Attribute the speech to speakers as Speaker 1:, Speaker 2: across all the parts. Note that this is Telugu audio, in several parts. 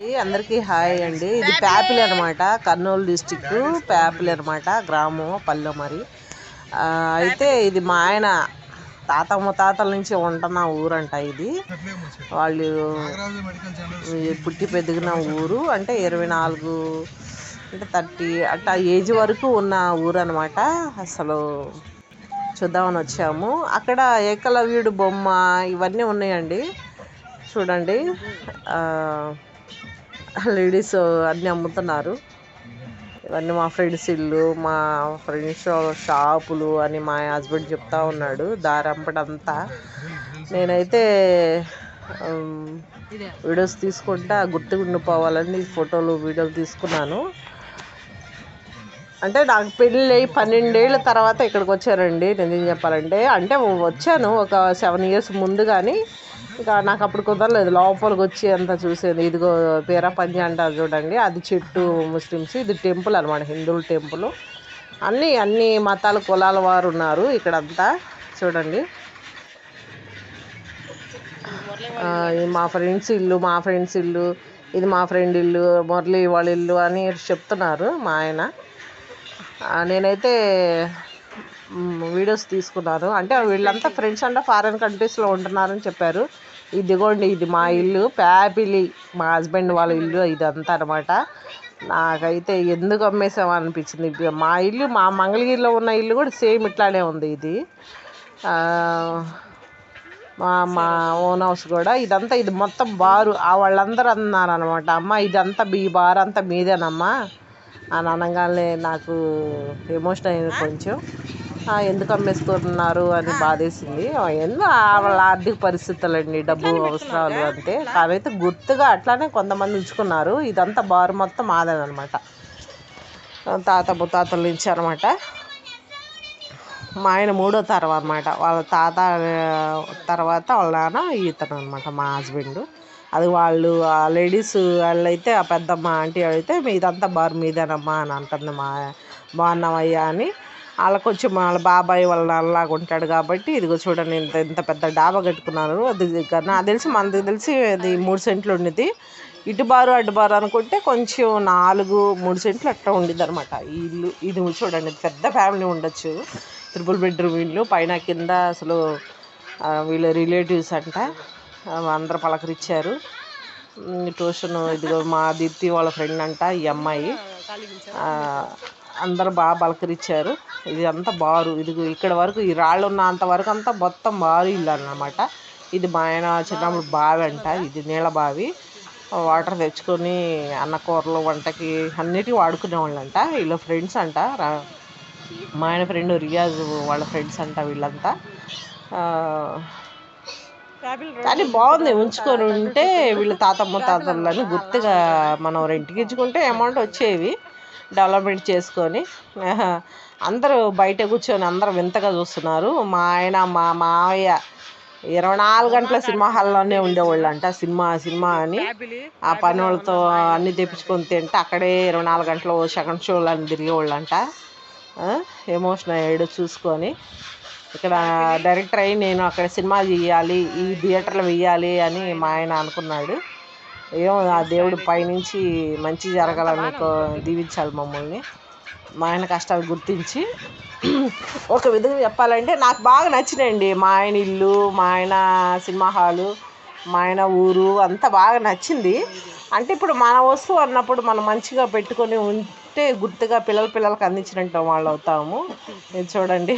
Speaker 1: అందరికీ హాయ్ అండి. ఇది ప్యాపిల్ అనమాట కర్నూలు డిస్టిక్ ప్యాపిల్ అనమాట గ్రామం పల్లె మరి. అయితే ఇది మా ఆయన తాత ముత్తాతల నుంచి ఉంటున్న ఊరంట ఇది. వాళ్ళు పుట్టి పెదిగిన ఊరు అంటే ఇరవై నాలుగు అంటే థర్టీ అట్లా ఏజ్ వరకు ఉన్న ఊరు అనమాట అసలు చూద్దామని వచ్చాము. అక్కడ ఏకలవ్యుడు బొమ్మ ఇవన్నీ ఉన్నాయండి. చూడండి. లేడీస్ అన్నీ అమ్ముతున్నారు. ఇవన్నీ మా ఫ్రెండ్స్ ఇల్లు మా ఫ్రెండ్స్ షాపులు అని మా హస్బెండ్ చెప్తా ఉన్నాడు దారంపడంతా. నేనైతే వీడియోస్ తీసుకుంటా గుర్తుకుండిపోవాలని ఫోటోలు వీడియోలు తీసుకున్నాను. అంటే నాకు పెళ్ళి పన్నెండేళ్ళ తర్వాత ఇక్కడికి వచ్చానండి నిజం చెప్పాలంటే అంటే వచ్చాను ఒక సెవెన్ ఇయర్స్ ముందు కానీ ఇక నాకు అప్పుడు కుదరలేదు. లోపలికి వచ్చి అంతా చూసేది. ఇదిగో పేరా అంటారు చూడండి. అది చెట్టు ముస్లిమ్స్ ఇది టెంపుల్ అనమాట హిందువుల టెంపుల్. అన్నీ అన్ని మతాల కులాల వారు ఉన్నారు ఇక్కడంతా చూడండి. మా ఫ్రెండ్స్ ఇల్లు మా ఫ్రెండ్స్ ఇల్లు ఇది మా ఫ్రెండ్ ఇల్లు మురళి వాళ్ళ ఇల్లు అని చెప్తున్నారు మా ఆయన. నేనైతే వీడియోస్ తీసుకున్నాను అంటే వీళ్ళంతా ఫ్రెండ్స్ అంటే ఫారెన్ కంట్రీస్లో ఉంటున్నారని చెప్పారు. ఇదిగోండి ఇది మా ఇల్లు ప్యాపిలి మా హస్బెండ్ వాళ్ళ ఇల్లు ఇదంతా అనమాట నాకైతే ఎందుకు అమ్మేసామో అనిపించింది. మా ఇల్లు మా మంగళగిరిలో ఉన్న ఇల్లు కూడా సేమ్ ఇట్లానే ఉంది ఇది. మా మా ఓన్ హౌస్ కూడా. ఇదంతా ఇది మొత్తం బారు. ఆ వాళ్ళందరూ అన్నారు అనమాట అమ్మ ఇదంతా మీ బార్ అంతా మీదేనమ్మా? అని అనగానే నాకు ఎమోషన్ అయింది కొంచెం. ఎందుకు అమ్మేసుకుంటున్నారు అని బాధేసింది. ఎందుకు వాళ్ళ ఆర్థిక పరిస్థితులు అండి డబ్బు అవసరాలు అంతే కావైతే గుర్తుగా అట్లానే కొంతమంది ఉంచుకున్నారు. ఇదంతా బారు మొత్తం మాదేనమాట తాత ముత్తాతల నుంచి అనమాట మా ఆయన మూడో తరం అనమాట వాళ్ళ తాత తర్వాత వాళ్ళ నాన్న ఈతను అనమాట మా హస్బెండ్. అది వాళ్ళు ఆ లేడీస్ వాళ్ళైతే ఆ పెద్దమ్మ ఆంటీ అయితే మీదంతా బారు మీదేనమ్మా అని అంటుంది మా బాగున్నామయ్యా అని. వాళ్ళ కొంచెం వాళ్ళ బాబాయ్ వాళ్ళ అలాగ ఉంటాడు కాబట్టి ఇదిగో చూడండి ఇంత ఇంత పెద్ద డాబా కట్టుకున్నారు. అది నాకు తెలిసి మనకు తెలిసి అది మూడు సెంట్లు ఉండేది ఇటు బారు అటు బారు అనుకుంటే కొంచెం నాలుగు మూడు సెంట్లు అట్లా ఉండిద్ది అనమాట ఈ ఇల్లు ఇది చూడండి పెద్ద ఫ్యామిలీ ఉండొచ్చు. త్రిపుల్ బెడ్రూమ్ ఇల్లు పైన కింద అసలు వీళ్ళ రిలేటివ్స్ అంట అందరు పలకరిచ్చారు. పలకరించారు ట్యూషన్ ఇదిగో మా దీప్తి వాళ్ళ ఫ్రెండ్ అంట ఈ అమ్మాయి. అందరూ బాగా పలకరించారు. ఇది అంతా బారు. ఇదిగో ఇక్కడ వరకు ఈ రాళ్ళు ఉన్నంత వరకు అంతా మొత్తం బారు ఇల్లు అన్నమాట. ఇది మా ఆయన చిన్నప్పుడు బావి అంట. ఇది నీళ్ళ బావి. వాటర్ తెచ్చుకొని అన్న కూరలు వంటకి అన్నిటికీ వాడుకునే వాళ్ళంట వీళ్ళ ఫ్రెండ్స్ అంట. రా- మా ఆయన ఫ్రెండ్ రియాజ్ వాళ్ళ ఫ్రెండ్స్ అంట వీళ్ళంతా. కానీ బాగుంది. ఉంచుకొని ఉంటే వీళ్ళ తాత ముత్తాతలని గుర్తుగా మనం రెంట్కి ఇచ్చుకుంటే అమౌంట్ వచ్చేవి. డెవలప్మెంట్ చేసుకొని అందరూ బయట కూర్చొని అందరూ వింతగా చూస్తున్నారు. మా ఆయన మా మావయ్య ఇరవై నాలుగు గంటల సినిమా హాల్లోనే ఉండేవాళ్ళు అంట సినిమా సినిమా అని ఆ పని వాళ్ళతో అన్ని తెప్పించుకొని తింటే అక్కడే ఇరవై నాలుగు గంటలు సెకండ్ షోలు అని తిరిగేవాళ్ళు అంట ఎమోషన్ అయ్యాడు చూసుకొని. ఇక్కడ డైరెక్టర్ అయ్యి నేను అక్కడ సినిమా చేయాలి ఈ థియేటర్లో వెయ్యాలి అని మా ఆయన అనుకున్నాడు. ఏమో ఆ దేవుడు పైనుంచి మంచి జరగాలని దీవించాలి మమ్మల్ని. మా ఆయన కష్టాలు గుర్తించి ఒక విధంగా చెప్పాలంటే నాకు బాగా నచ్చినాయండి. మా ఆయన ఇల్లు మా ఆయన సినిమా హాలు మా ఆయన ఊరు అంతా బాగా నచ్చింది. అంటే ఇప్పుడు మన వస్తువు అన్నప్పుడు మనం మంచిగా పెట్టుకొని ఉంటే గుర్తుగా పిల్లల పిల్లలకి అందించినట్టు వాళ్ళు అవుతాము. ఇది చూడండి.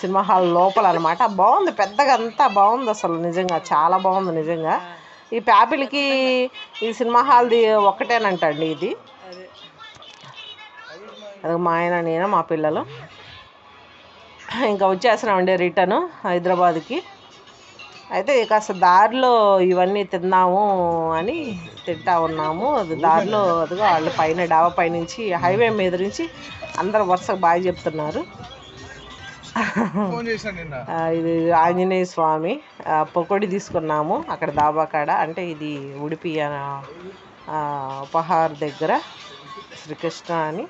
Speaker 1: సినిమా హాల్ లోపల అనమాట బాగుంది పెద్దగా అంతా బాగుంది అసలు నిజంగా చాలా బాగుంది నిజంగా. ఈ ప్యాపిల్కి ఈ సినిమా హాల్ది ఒక్కటేనంటండి ఇది. అది మా ఆయన నేను మా పిల్లలు. ఇంకా వచ్చేసినామండి రిటర్న్ హైదరాబాద్కి. అయితే కాస్త దారిలో ఇవన్నీ తిన్నాము అని తింటా ఉన్నాము. అది దారిలో అదిగో వాళ్ళు పైన డాబా పైనుంచి హైవే మీద నుంచి అందరూ వరుసగా బాగా చెప్తున్నారు. ఇది ఆంజనేయ స్వామి పకోడి తీసుకున్నాము అక్కడ దాబా కాడ. అంటే ఇది ఉడిపి ఆ, ఉపహార్ దగ్గర శ్రీకృష్ణ అని.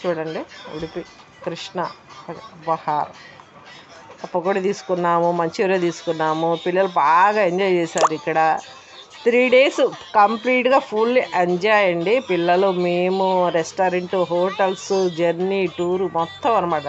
Speaker 1: చూడండి ఉడిపి కృష్ణ ఉపహార్ పకోడి తీసుకున్నాము మంచూరియా తీసుకున్నాము. పిల్లలు బాగా ఎంజాయ్ చేశారు ఇక్కడ. త్రీ డేస్ కంప్లీట్గా ఫుల్ ఎంజాయ్ అండి. పిల్లలు మేము రెస్టారెంట్ హోటల్స్ జర్నీ టూరు మొత్తం అనమాట